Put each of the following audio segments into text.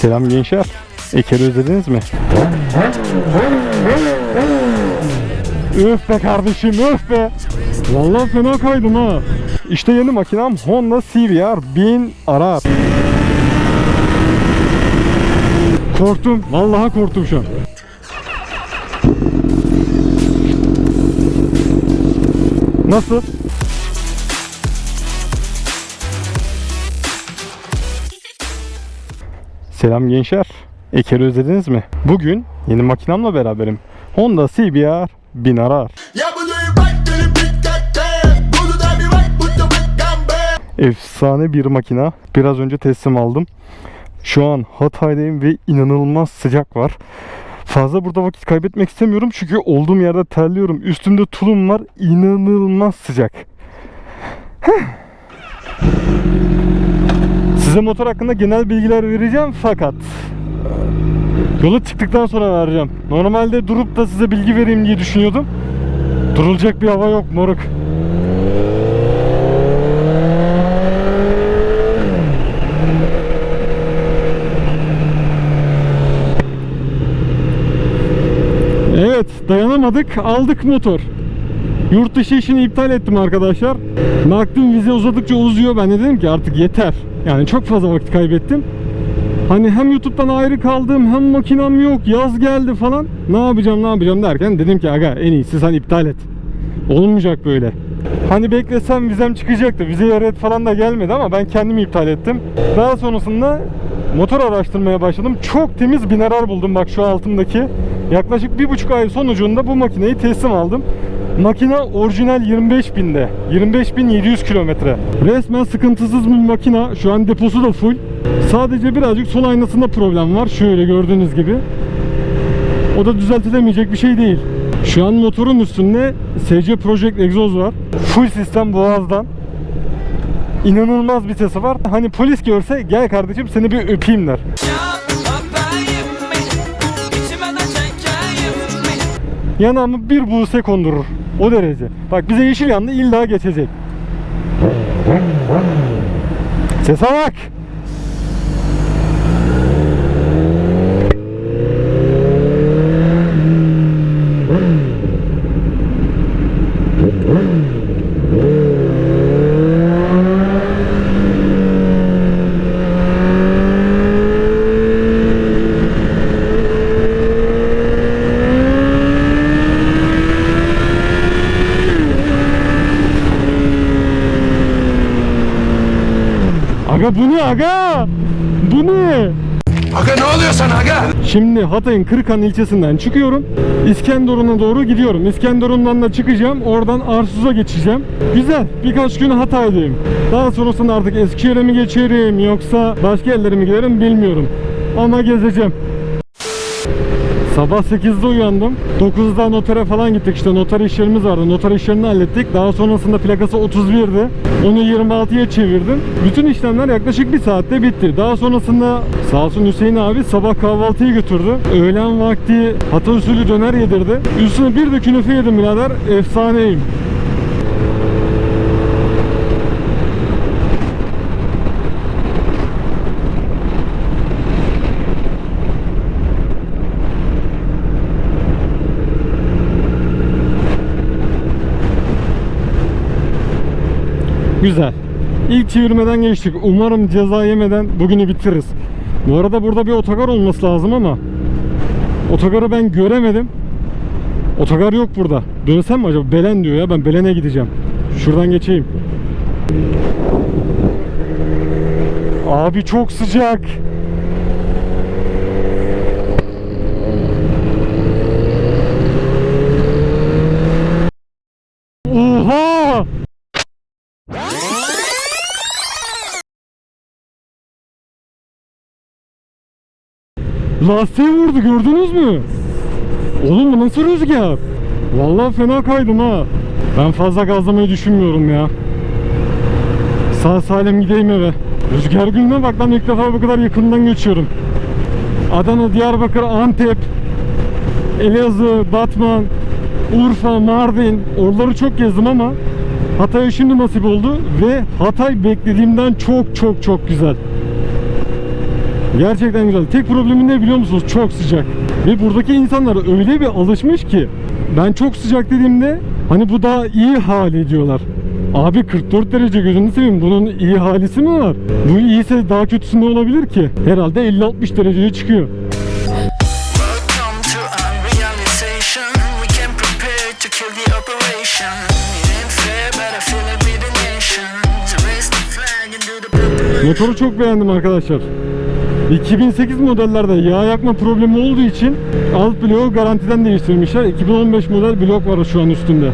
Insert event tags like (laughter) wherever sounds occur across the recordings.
Selam gençler. Eker'i özlediniz mi? Öf be kardeşim öf be. Vallahi fena kaydım ha. İşte yeni makinem Honda CBR 1000 Arar. Korktum. Vallahi korktum şu an. Nasıl? Selam gençler. Eker'i özlediniz mi? Bugün yeni makinamla beraberim. Honda CBR 1000 Arar. Yeah, but you back to the beat that can. Put it on me right, put the back down bad. Efsane bir makina. Biraz önce teslim aldım. Şu an Hatay'dayım ve inanılmaz sıcak var. Fazla burada vakit kaybetmek istemiyorum çünkü olduğum yerde terliyorum. Üstümde tulum var. İnanılmaz sıcak. Heh. Size motor hakkında genel bilgiler vereceğim fakat yola çıktıktan sonra vereceğim. Normalde durup da size bilgi vereyim diye düşünüyordum. Durulacak bir hava yok moruk. Evet dayanamadık aldık motor. Yurt dışı işini iptal ettim arkadaşlar. Baktım vize uzadıkça uzuyor. Ben de dedim ki artık yeter. Yani çok fazla vakit kaybettim. Hani hem YouTube'dan ayrı kaldım hem makinem yok yaz geldi falan. Ne yapacağım ne yapacağım derken dedim ki aga en iyisi sen iptal et. Olmayacak böyle. Hani beklesem vizem çıkacaktı. Vize red falan da gelmedi ama ben kendim iptal ettim. Daha sonrasında motor araştırmaya başladım. Çok temiz bir arar buldum bak şu altımdaki. Yaklaşık bir buçuk ay sonucunda bu makineyi teslim aldım. Makine orijinal 25 binde. 25.700 kilometre. Resmen sıkıntısız bir makina. Şu an deposu da full. Sadece birazcık sol aynasında problem var. Şöyle gördüğünüz gibi. O da düzeltilemeyecek bir şey değil. Şu an motorun üstünde SC Project egzoz var. Full sistem boğazdan. İnanılmaz bir sesi var. Hani polis görse gel kardeşim seni bir öpeyim der. Yanağımı bir buse kondurur. O derece. Bak bize yeşil yandı illa geçecek. Sese bak. Bu ne aga? Bu ne? Aga ne oluyor sana aga? Şimdi Hatay'ın Kırıkhan ilçesinden çıkıyorum. İskenderun'a doğru gidiyorum. İskenderun'dan da çıkacağım. Oradan Arsuz'a geçeceğim. Güzel. Birkaç gün Hatay'dayım. Daha sonrasında artık Eskişehir'e mi geçerim yoksa başka yerlere mi giderim bilmiyorum. Ama gezeceğim. Sabah 8'de uyandım. 9'da notere falan gittik işte noter işlerimiz vardı. Noter işlerini hallettik. Daha sonrasında plakası 31'di. Onu 26'ya çevirdim. Bütün işlemler yaklaşık bir saatte bitti. Daha sonrasında sağ olsun Hüseyin abi sabah kahvaltıyı götürdü. Öğlen vakti hata usulü döner yedirdi. Üstüne bir de künefe yedim birader. Efsaneyim. Güzel. İlk çevirmeden geçtik. Umarım ceza yemeden bugünü bitiririz. Bu arada burada bir otogar olması lazım ama otogarı ben göremedim. Otogar yok burada. Dönsem mi acaba? Belen diyor ya. Ben Belen'e gideceğim. Şuradan geçeyim. Abi çok sıcak. Lastiğe vurdu gördünüz mü? Oğlum bu nasıl rüzgar? Vallahi fena kaydım ha. Ben fazla gazlamayı düşünmüyorum ya. Sağ salim gideyim eve. Rüzgar gülüne bak ben ilk defa bu kadar yakından geçiyorum. Adana, Diyarbakır, Antep, Elazığ, Batman, Urfa, Mardin oraları çok gezdim ama Hatay'a şimdi nasip oldu ve Hatay beklediğimden çok çok çok güzel. Gerçekten güzel. Tek problemi ne biliyor musunuz? Çok sıcak. Ve buradaki insanlar öyle bir alışmış ki ben çok sıcak dediğimde hani bu daha iyi hali diyorlar. Abi 44 derece gözünü seveyim. Bunun iyi halisi mi var? Bu iyiyse daha kötüsü ne olabilir ki? Herhalde 50-60 dereceye çıkıyor. Motoru çok beğendim arkadaşlar. 2008 modellerde yağ yakma problemi olduğu için alt bloğu garantiden değiştirmişler. 2015 model blok var şu an üstünde.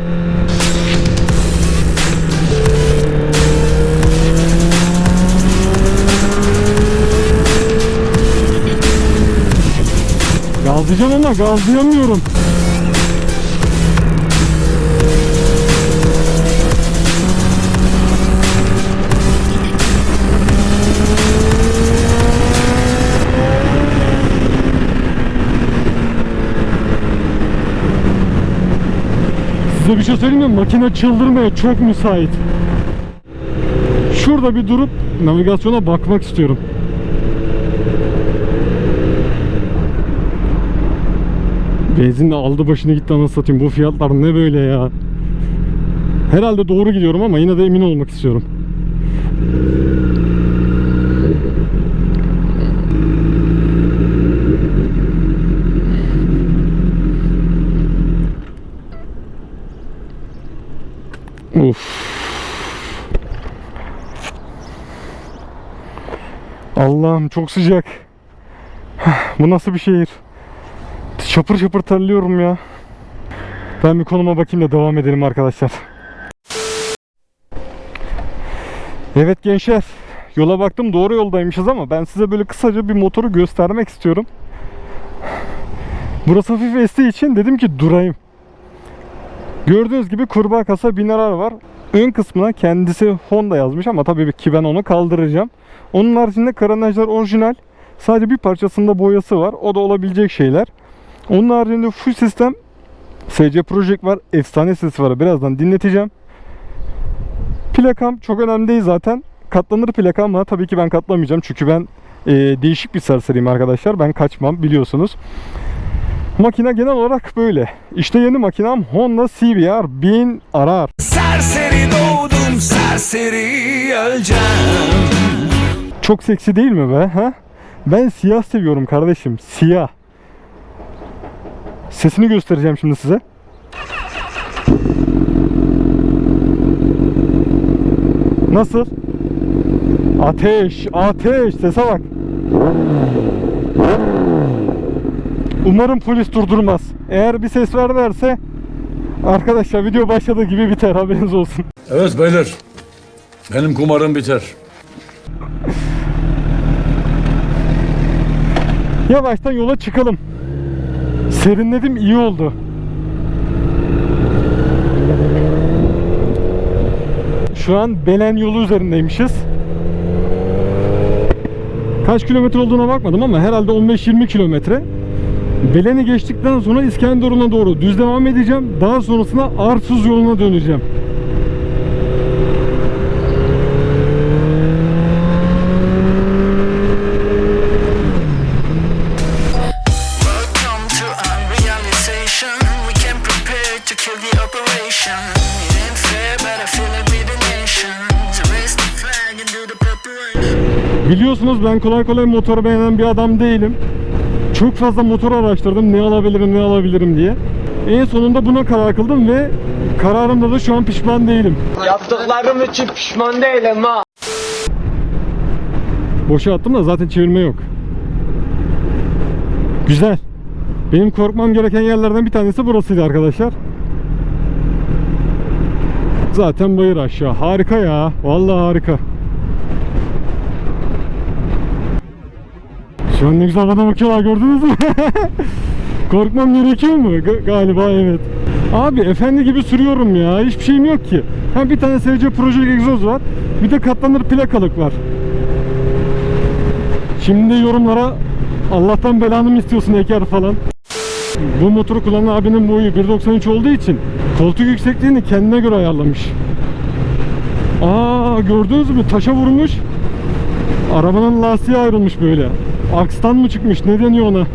Gazlayacağım ama gazlayamıyorum. Size bir şey söyleyeyim mi? Makine çıldırmaya çok müsait. Şurada bir durup navigasyona bakmak istiyorum. Benzin de aldı başını gitti anasını satayım. Bu fiyatlar ne böyle ya? Herhalde doğru gidiyorum ama yine de emin olmak istiyorum. Uf. Allah'ım çok sıcak. Bu nasıl bir şehir? Şapır şapır terliyorum ya. Ben bir konuma bakayım da devam edelim arkadaşlar. Evet gençler. Yola baktım doğru yoldaymışız ama ben size böyle kısaca bir motoru göstermek istiyorum. Burası hafif estiği için dedim ki durayım. Gördüğünüz gibi kurbağa kasa binarar var. Ön kısmına kendisi Honda yazmış ama tabii ki ben onu kaldıracağım. Onun haricinde karenajlar orijinal. Sadece bir parçasında boyası var. O da olabilecek şeyler. Onun haricinde full sistem SC Project var. Efsane sesi var. Birazdan dinleteceğim. Plakam çok önemli değil zaten. Katlanır plaka ama tabii ki ben katlamayacağım. Çünkü ben e, değişik bir serseriyim arkadaşlar. Ben kaçmam biliyorsunuz. Makine genel olarak böyle. İşte yeni makinem Honda CBR 1000 Arar. Serseri doğdum serseri öleceğim Çok seksi değil mi be? Ha? Ben siyah seviyorum kardeşim. Siyah. Sesini göstereceğim şimdi size. Nasıl? Ateş, ateş. Sese bak. Umarım polis durdurmaz. Eğer bir ses verlerse arkadaşlar video başladığı gibi biter haberiniz olsun. Evet beyler. Benim kumarım biter. Yavaştan yola çıkalım. Serinledim iyi oldu. Şu an Belen yolu üzerindeymişiz. Kaç kilometre olduğuna bakmadım ama herhalde 15-20 kilometre. Belen'i geçtikten sonra İskenderun'a doğru düz devam edeceğim. Daha sonrasında Arsuz yoluna döneceğim. Biliyorsunuz ben kolay kolay motor beğenen bir adam değilim. Çok fazla motor araştırdım ne alabilirim ne alabilirim diye. En sonunda buna karar kıldım ve kararımda da şu an pişman değilim. Yaptıklarım için pişman değilim ha. Boşa attım da zaten çevirme yok. Güzel. Benim korkmam gereken yerlerden bir tanesi burasıydı arkadaşlar. Zaten bayır aşağı. Harika ya. Vallahi harika. Şu an ne güzel bana bakıyorlar gördünüz mü? (laughs) Korkmam gerekiyor mu? Ga- galiba evet. Abi efendi gibi sürüyorum ya. Hiçbir şeyim yok ki. Ha bir tane SC Project egzoz var. Bir de katlanır plakalık var. Şimdi yorumlara Allah'tan belanı mı istiyorsun Eker falan. Bu motoru kullanan abinin boyu 1.93 olduğu için koltuk yüksekliğini kendine göre ayarlamış. Aa gördünüz mü taşa vurmuş. Arabanın lastiği ayrılmış böyle. Akstan mı çıkmış? Ne deniyor ona?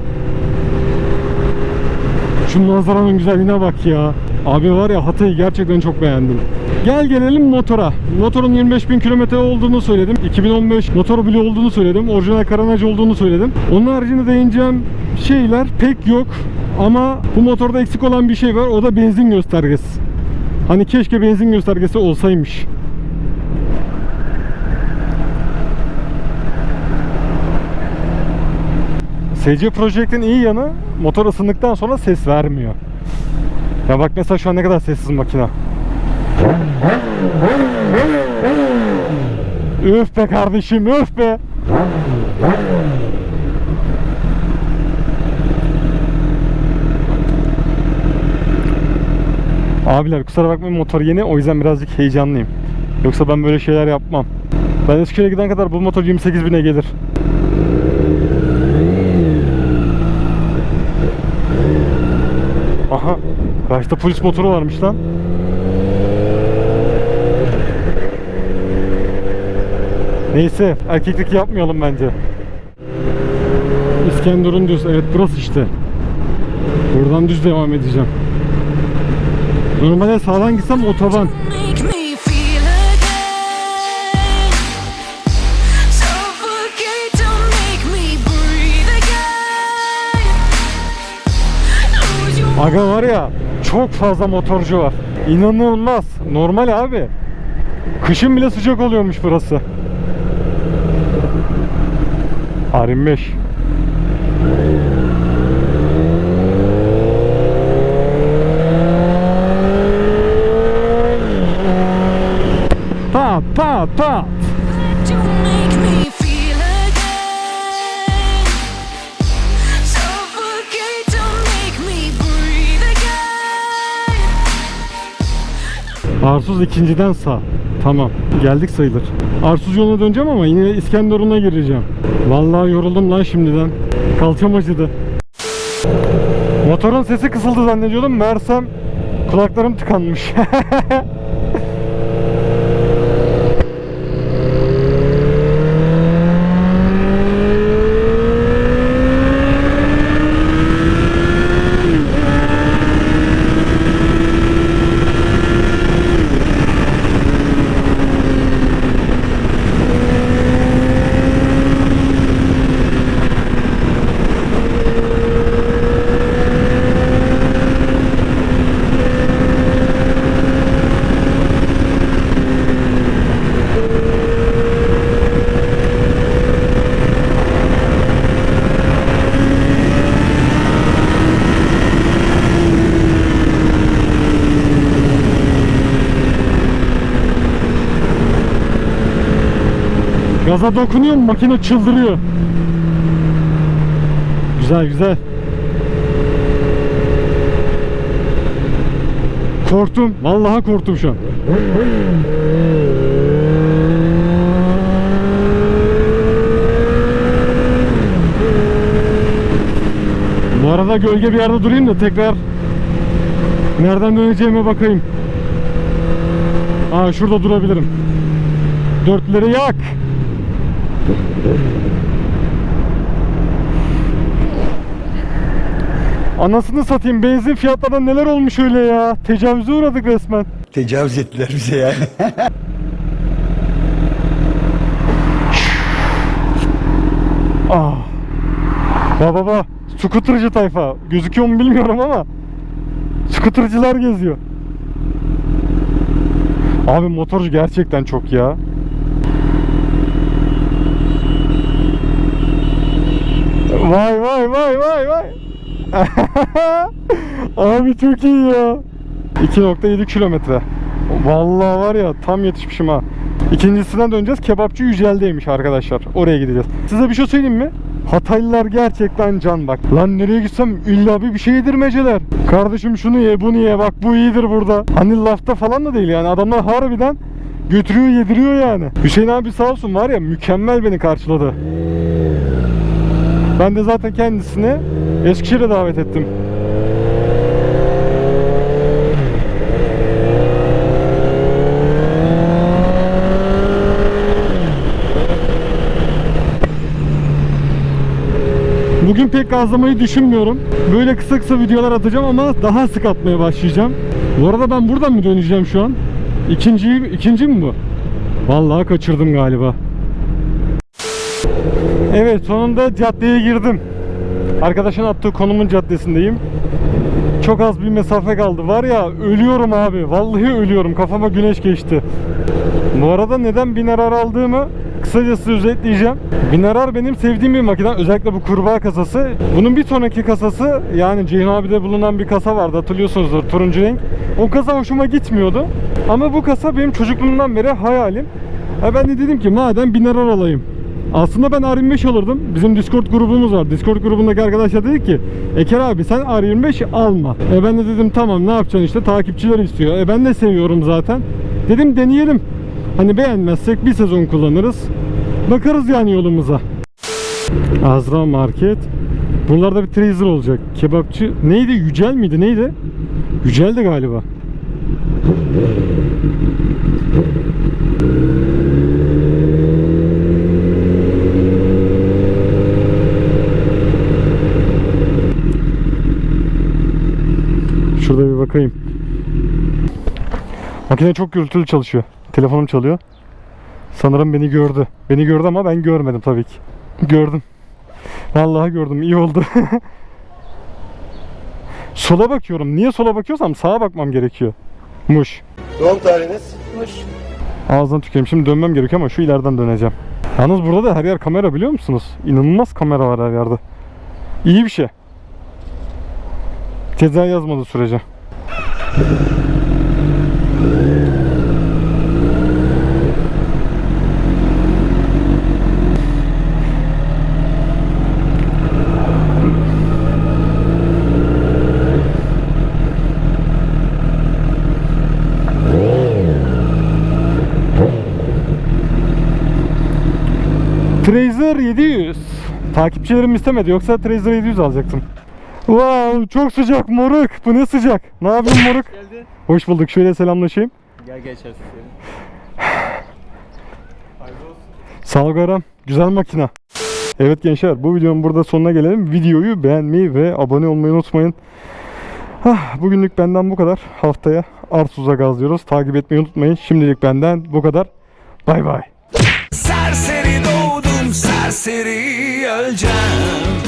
Şu manzaranın güzelliğine bak ya. Abi var ya Hatay'ı gerçekten çok beğendim. Gel gelelim motora. Motorun 25.000 kilometre olduğunu söyledim. 2015 motor bile olduğunu söyledim. Orijinal karanaj olduğunu söyledim. Onun haricinde değineceğim şeyler pek yok. Ama bu motorda eksik olan bir şey var. O da benzin göstergesi. Hani keşke benzin göstergesi olsaymış. SC Project'in iyi yanı motor ısındıktan sonra ses vermiyor. Ya bak mesela şu an ne kadar sessiz makina. Üf be kardeşim üf be. Abiler kusura bakmayın motor yeni o yüzden birazcık heyecanlıyım. Yoksa ben böyle şeyler yapmam. Ben Eskişehir'e giden kadar bu motor 28 bine gelir. Aha. Karşıda polis motoru varmış lan. Neyse erkeklik yapmayalım bence. İskenderun düz. Evet burası işte. Buradan düz devam edeceğim. Normalde sağdan gitsem otoban. Aga var ya çok fazla motorcu var. İnanılmaz. Normal abi. Kışın bile sıcak oluyormuş burası. R25. Pat pat pat. to Arsuz ikinciden sağ. Tamam. Geldik sayılır. Arsuz yoluna döneceğim ama yine İskenderun'a gireceğim. Vallahi yoruldum lan şimdiden. Kalçam acıdı. Motorun sesi kısıldı zannediyordum. Meğersem kulaklarım tıkanmış. (laughs) Gaza dokunuyor makine çıldırıyor. Güzel güzel. Korktum. Vallahi korktum şu an. Bu arada gölge bir yerde durayım da tekrar nereden döneceğime bakayım. Aa şurada durabilirim. Dörtleri yak. Anasını satayım benzin fiyatlarında neler olmuş öyle ya. Tecavüze uğradık resmen. Tecavüz ettiler bize yani. (laughs) Ah. Baba baba. Skuterci tayfa. Gözüküyor mu bilmiyorum ama. Skuterciler geziyor. Abi motorcu gerçekten çok ya. Vay vay vay vay vay. (laughs) Abi çok iyi ya. 2.7 kilometre. Vallahi var ya tam yetişmişim ha. İkincisinden döneceğiz. Kebapçı Yücel'deymiş arkadaşlar. Oraya gideceğiz. Size bir şey söyleyeyim mi? Hataylılar gerçekten can bak. Lan nereye gitsem illa bir bir şey yedirmeceler. Kardeşim şunu ye bunu ye bak bu iyidir burada. Hani lafta falan da değil yani adamlar harbiden götürüyor yediriyor yani. Hüseyin abi sağ olsun var ya mükemmel beni karşıladı. Ben de zaten kendisini Eskişehir'e davet ettim. Bugün pek gazlamayı düşünmüyorum. Böyle kısa kısa videolar atacağım ama daha sık atmaya başlayacağım. Bu arada ben buradan mı döneceğim şu an? İkinci, ikinci mi bu? Vallahi kaçırdım galiba. Evet sonunda caddeye girdim. Arkadaşın attığı konumun caddesindeyim. Çok az bir mesafe kaldı. Var ya ölüyorum abi. Vallahi ölüyorum. Kafama güneş geçti. Bu arada neden Binarar aldığımı kısacası özetleyeceğim. Binarar benim sevdiğim bir makine. Özellikle bu kurbağa kasası. Bunun bir sonraki kasası yani Ceyhun abi'de bulunan bir kasa vardı hatırlıyorsunuzdur turuncu renk. O kasa hoşuma gitmiyordu. Ama bu kasa benim çocukluğumdan beri hayalim. Ben de dedim ki madem Binarar alayım. Aslında ben R25 alırdım. Bizim Discord grubumuz var. Discord grubundaki arkadaşlar dedi ki Eker abi sen R25 alma. E ben de dedim tamam ne yapacaksın işte takipçiler istiyor. E ben de seviyorum zaten. Dedim deneyelim. Hani beğenmezsek bir sezon kullanırız. Bakarız yani yolumuza. Azra Market. Buralarda bir Trazer olacak. Kebapçı neydi? Yücel miydi? Neydi? Yücel'di galiba. Bakayım. Makine çok gürültülü çalışıyor. Telefonum çalıyor. Sanırım beni gördü. Beni gördü ama ben görmedim tabii ki. Gördüm. Vallahi gördüm. İyi oldu. (laughs) sola bakıyorum. Niye sola bakıyorsam sağa bakmam gerekiyor. Muş. Doğum tarihiniz? Ağzına tüküreyim. Şimdi dönmem gerekiyor ama şu ileriden döneceğim. Yalnız burada da her yer kamera biliyor musunuz? İnanılmaz kamera var her yerde. İyi bir şey. Ceza yazmadı sürece. Trazer 700. Takipçilerim istemedi yoksa Trazer 700 alacaktım. Wow çok sıcak moruk. Bu ne sıcak? Ne yapıyorsun (laughs) moruk? Geldi. Hoş bulduk. Şöyle selamlaşayım. Gel gel içerisi. Sağ ol Garam. Güzel makina. Evet gençler bu videonun burada sonuna gelelim. Videoyu beğenmeyi ve abone olmayı unutmayın. Ah, bugünlük benden bu kadar. Haftaya Arsuz'a gazlıyoruz. Takip etmeyi unutmayın. Şimdilik benden bu kadar. Bay bay. Serseri doğdum serseri öleceğim